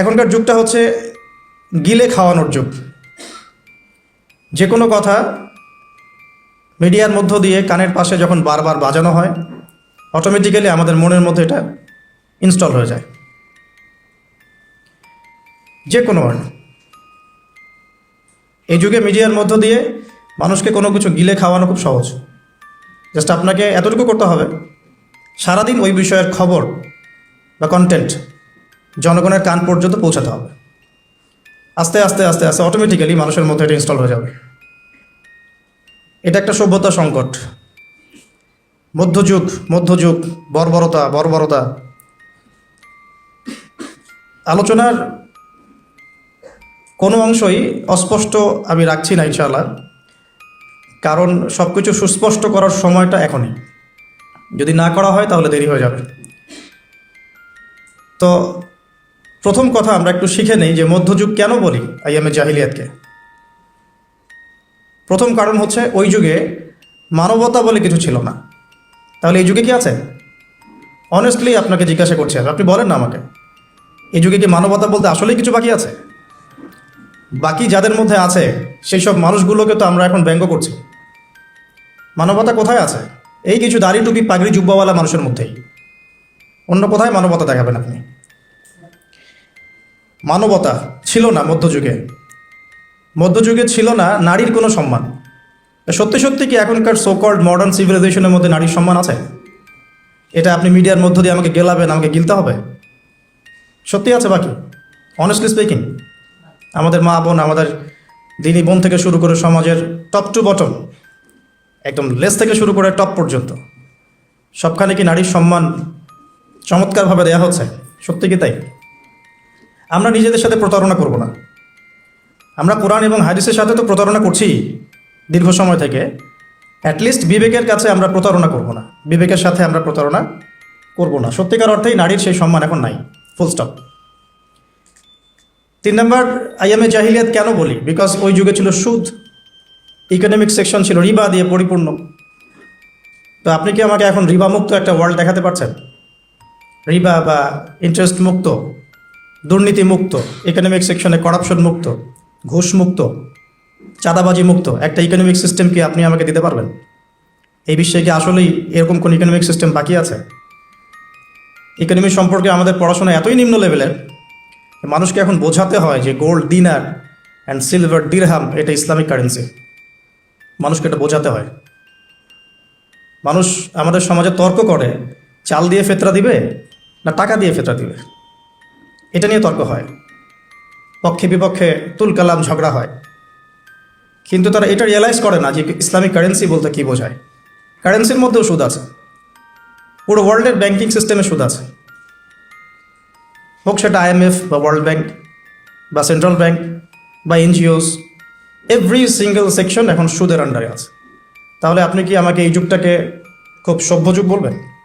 এখনকার যুগটা হচ্ছে গিলে খাওয়ানোর যুগ। যে কোনো কথা মিডিয়ার মধ্য দিয়ে কানের পাশে যখন বারবার বাজানো হয় অটোমেটিক্যালি আমাদের মনের মধ্যে এটা ইনস্টল হয়ে যায়। যে কোনো ওয়ার্ড এই যুগে মিডিয়ার মধ্য দিয়ে মানুষকে কোনো কিছু গিলে খাওয়ানো খুব সহজ। জাস্ট আপনাকে এতটুকু করতে হবে, সারাদিন ওই বিষয়ের খবর বা কন্টেন্ট জনগণের কান পর্যন্ত পৌঁছাতে হবে। আস্তে আস্তে আস্তে আস্তে অটোমেটিক্যালি মানুষের মধ্যে এটা ইনস্টল হয়ে যাবে। এটা একটা সভ্যতা সংকট। মধ্যযুগ মধ্যযুগ, বর্বরতা বর্বরতা। আলোচনার কোনো অংশই অস্পষ্ট আমি রাখছি না ইনশাআল্লাহ, কারণ সব কিছু সুস্পষ্ট করার সময়টা এখনই। যদি না করা হয় তাহলে দেরি হয়ে যাবে। তো প্রথম কথা আমরা একটু শিখে নেই যে মধ্যযুগ কেন বলি আইএমএ জাহিলিয়াতকে। প্রথম কারণ হচ্ছে ওই যুগে মানবতা বলে কিছু ছিল না। তাহলে এই যুগে কি আছে? অনেস্টলি আপনাকে জিজ্ঞাসা করছি। আপনি বলেন না আমাকে। এই যুগে কি মানবতা বলতে আসলেই কিছু বাকি আছে? বাকি যাদের মধ্যে আছে, সেই সব মানুষগুলোকে তো আমরা এখন ব্যঙ্গ করছি। মানবতা কোথায় আছে? এই কিছু দাড়ি টুপি পাগড়ি জুব্বাওয়ালা মানুষের মধ্যেই। অন্য কোথায় মানবতা দেখাবেন আপনি? মানবতা ছিল না মধ্যযুগে। মধ্যযুগে ছিল না নারীর কোনো সম্মান। সত্যি সত্যি কি এখনকার সোকল্ড মডার্ন সিভিলাইজেশনের মধ্যে নারীর সম্মান আছে? এটা আপনি মিডিয়ার মধ্য দিয়ে আমাকে গেলাবেন, আমাকে গিলতে হবে? সত্যি আছে বাকি? অনেস্টলি স্পিকিং আমাদের মা বোন, আমাদের দিনী বোন থেকে শুরু করে সমাজের টপ টু বটম একদম লেস থেকে শুরু করে টপ পর্যন্ত, সবখানে কি নারীর সম্মান চমৎকারভাবে দেওয়া হচ্ছে? সত্যি কি তাই? আমরা নিজেদের সাথে প্রতারণা করব না। আমরা কোরআন এবং হাদিসের সাথে তো প্রতারণা করছি দীর্ঘ সময় থেকে। অ্যাটলিস্ট বিবেকের কাছে আমরা প্রতারণা করব না। বিবেকের সাথে আমরা প্রতারণা করব না। সত্যিকার অর্থেই নারীর সেই সম্মান এখন নাই। ফুল স্টপ তিন নম্বর আইএমএ জাহিলিয়াত কেন বলি? বিকজ ওই যুগে ছিল সুদ। ইকোনমিক সেকশন ছিল রিবা দিয়ে পরিপূর্ণ। তো আপনি কি আমাকে এখন রিবা মুক্ত একটা ওয়ার্ল্ড দেখাতে পারছেন? রিবা বা ইন্টারেস্ট মুক্ত। দুর্নীতি মুক্ত ইকোনমিক সেকশনে করাপশন মুক্ত, ঘুষ মুক্ত, চাঁদাবাজি মুক্ত, একটা ইকোনমিক সিস্টেম কি আপনি আমাকে দিতে পারবেন? এই বিশ্বে কি আসলেই এরকম কোন ইকোনমিক সিস্টেম বাকি আছে? ইকোনমি সম্পর্কে আমাদের পড়াশোনা এতই নিম্ন লেভেলের মানুষকে এখন বোঝাতে হয় যে gold dinar and silver dirham এটা ইসলামিক কারেন্সি মানুষকে এটা বোঝাতে হয়। মানুষ আমাদের সমাজে তর্ক করে, চাল দিয়ে ফেতরা দিবে না টাকা দিয়ে ফেতরা দিবে? এটা নিয়ে তর্ক হয়। পক্ষে বিপক্ষে তুলকালাম ঝগড়া হয়। কিন্তু তারা এটা রিয়েলাইজ করে না যে ইসলামিক কারেন্সি বলতে কী বোঝায়। কারেন্সির মধ্যেও সুদ আছে। পুরো ওয়ার্ল্ডের ব্যাংকিং সিস্টেমে সুদ আছে। হোক সেটা আইএমএফ বা ওয়ার্ল্ড ব্যাংক বা সেন্ট্রাল ব্যাংক বা এনজিওস এভরি সিঙ্গেল সেকশন এখন সুদের আন্ডারে আছে। তাহলে আপনি কি আমাকে এই যুগটাকে খুব সভ্য যুগ বলবেন?